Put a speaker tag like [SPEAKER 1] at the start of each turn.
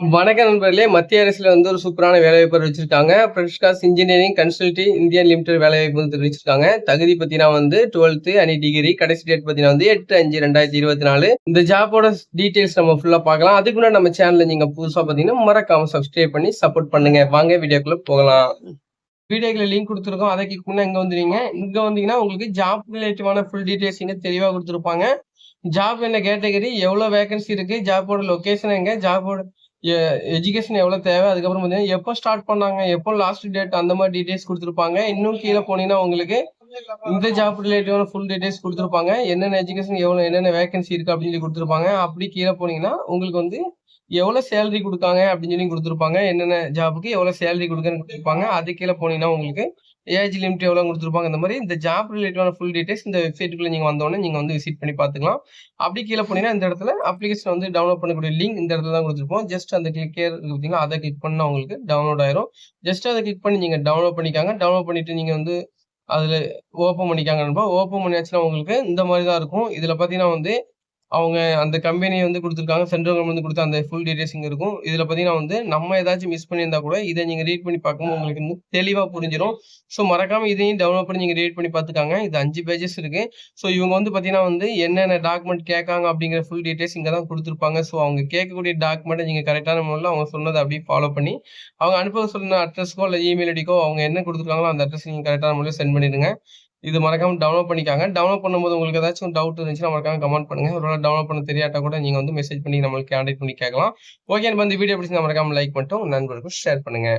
[SPEAKER 1] வணக்க நண்பர்களே மத்திய அரசில் வந்து ஒரு சூப்பரான வேலைவாய்ப்பு அறிவிச்சிருக்காங்க. பிரஷ்காஸ் இன்ஜினியரிங் கன்சல்டி இந்தியன் லிமிடெட் வேலைவாய்ப்பு வந்து தெரிவிச்சிருக்காங்க. தகுதி பத்தினா வந்து டுவெல்த்து அணி டிகிரி கடைசி டேட் பத்தினா வந்து எட்டு அஞ்சு ரெண்டாயிரத்தி இருபத்தி நாலு. இந்த ஜாப்போட டீடைல்ஸ் நம்ம ஃபுல்லா பார்க்கலாம். அதுக்கு முன்னாடி நம்ம சேனல்ல நீங்க புதுசா பாத்தீங்கன்னா மறக்காம சப்ஸ்கிரைப் பண்ணி சப்போர்ட் பண்ணுங்க. வாங்க வீடியோக்குள்ள போகலாம். வீடியோக்குள்ள லிங்க் கொடுத்துருக்கோம். அதை கிளிக் இங்கே இங்க இங்கே இங்க வந்தீங்கன்னா உங்களுக்கு ஜாப் ரிலேட்டிவான ஃபுல் டீடைல்ஸ் இங்கே தெளிவாக கொடுத்துருப்பாங்க. ஜாப் என்ன கேட்டகரி எவ்வளோ வேகன்சி இருக்குது ஜாப்போட லொக்கேஷன் எங்கே ஜாப்போட எஜுகேஷன் எவ்வளவு தேவை? அதுக்கப்புறம் பார்த்தீங்கன்னா எப்போ ஸ்டார்ட் பண்ணாங்க? எப்போ லாஸ்ட் டேட் அந்த மாதிரி டீடைல்ஸ் கொடுத்துருப்பாங்க? இன்னும் கீழே போனீங்கன்னா உங்களுக்கு இந்த ஜாப் ரிலேட்டிவான ஃபுல் டீடைல்ஸ் கொடுத்துருப்பாங்க. என்னென்ன எஜுகேஷன் எவ்வளோ என்னென்ன வேகன்சி இருக்கு அப்படின்னு சொல்லி கொடுத்துருப்பாங்க. அப்படி கீழே போனீங்கன்னா உங்களுக்கு வந்து எவ்வளோ சேலரி கொடுக்காங்க அப்படின்னு சொல்லி கொடுத்துருப்பாங்க. என்னென்ன ஜாபுக்கு எவ்வளோ சேலரி கொடுக்குன்னு கொடுத்துருப்பாங்க. அது கீழே போனீங்கன்னா உங்களுக்கு ஏஜ் லிமிட் எவ்வளோ கொடுத்துருப்பாங்க இந்த மாதிரி இந்த ஜாப் ரிலேட்டிவான ஃபுல் டீடைல்ஸ் இந்த வெப்சைட்டுக்குள்ள நீங்கள் வந்தோடனே நீங்கள் வந்து விசிட் பண்ணி பார்த்துக்கலாம். அப்படி கீழே போனீங்கன்னா இந்த இடத்துல அப்ளிகேஷன் வந்து டவுன்லோட் பண்ணக்கூடிய லிங்க் இந்த இடத்துல தான் கொடுத்துருப்போம். ஜஸ்ட் அந்த கிளிக் பார்த்தீங்கன்னா அதை கிளிக் பண்ணால் உங்களுக்கு டவுன்லோட் ஆயிரும். ஜஸ்ட் அதை கிளிக் பண்ணி நீங்கள் டவுன்லோட் பண்ணிக்காங்க. டவுன்லோட் பண்ணிட்டு நீங்கள் வந்து அதில் ஓப்பன் பண்ணிக்காங்க ஓப்பன் பண்ணியாச்சுன்னா உங்களுக்கு இந்த மாதிரி தான் இருக்கும். இதில் பார்த்தீங்கன்னா வந்து அவங்க அந்த கம்பெனி வந்து கொடுத்துருக்காங்க. சென்ட்ரல் கவர்மெண்ட் வந்து கொடுத்த அந்த ஃபுல் டீடைல்ஸ் இங்கே இருக்கும். இதில் பார்த்தீங்கன்னா வந்து நம்ம ஏதாச்சும் மிஸ் பண்ணியிருந்தா கூட இதை நீங்கள் ரீட் பண்ணி பார்க்கும்போது உங்களுக்கு இன்னும் தெளிவாக புரிஞ்சிடும் ஸோ மறக்காமல் இதையும் டவுன்லோட் பண்ணி நீங்கள் ரீட் பண்ணி பார்த்துக்காங்க. இது அஞ்சு பேஜஸ் இருக்குது ஸோ இவங்க வந்து பார்த்தீங்கன்னா வந்து என்னென்ன டாக்குமெண்ட் கேட்காங்க அப்படிங்கிற ஃபுல் டீடைல்ஸ் இங்கே தான் கொடுத்துருப்பாங்க. ஸோ அவங்க கேட்கக்கூடிய டாக்குமெண்ட்டை நீங்கள் கரெக்டான முறையில் அவங்க சொன்னதை அப்படியே ஃபாலோ பண்ணி அவங்க அனுப்ப சொன்ன அட்ரஸ்க்கோ இல்லை இமெயில் ஐடிக்கோ அவங்க என்ன கொடுத்துருக்காங்களோ அந்த அட்ரஸ் நீங்கள் கரெக்டான முறையில் சென்ட் பண்ணிடுங்க. இது மறக்காம டவுன்லோட் பண்ணிக்காங்க. டவுன்லோட் பண்ணும்போது உங்களுக்கு ஏதாச்சும் டவுட் இருந்துச்சுன்னா மறக்காம கமெண்ட் பண்ணுங்க. ஒரு டவுன்லோட் பண்ண தெரியாட்டா கூட நீங்க வந்து மெசேஜ் பண்ணி நம்மளுக்கு கான்டெக்ட் பண்ணி கேட்கலாம். ஓகே நம்ம இந்த வீடியோ பிடிச்சி மறக்காம லைக் பண்ணிட்டு உங்க நண்பர்களுக்கும் ஷேர் பண்ணுங்க.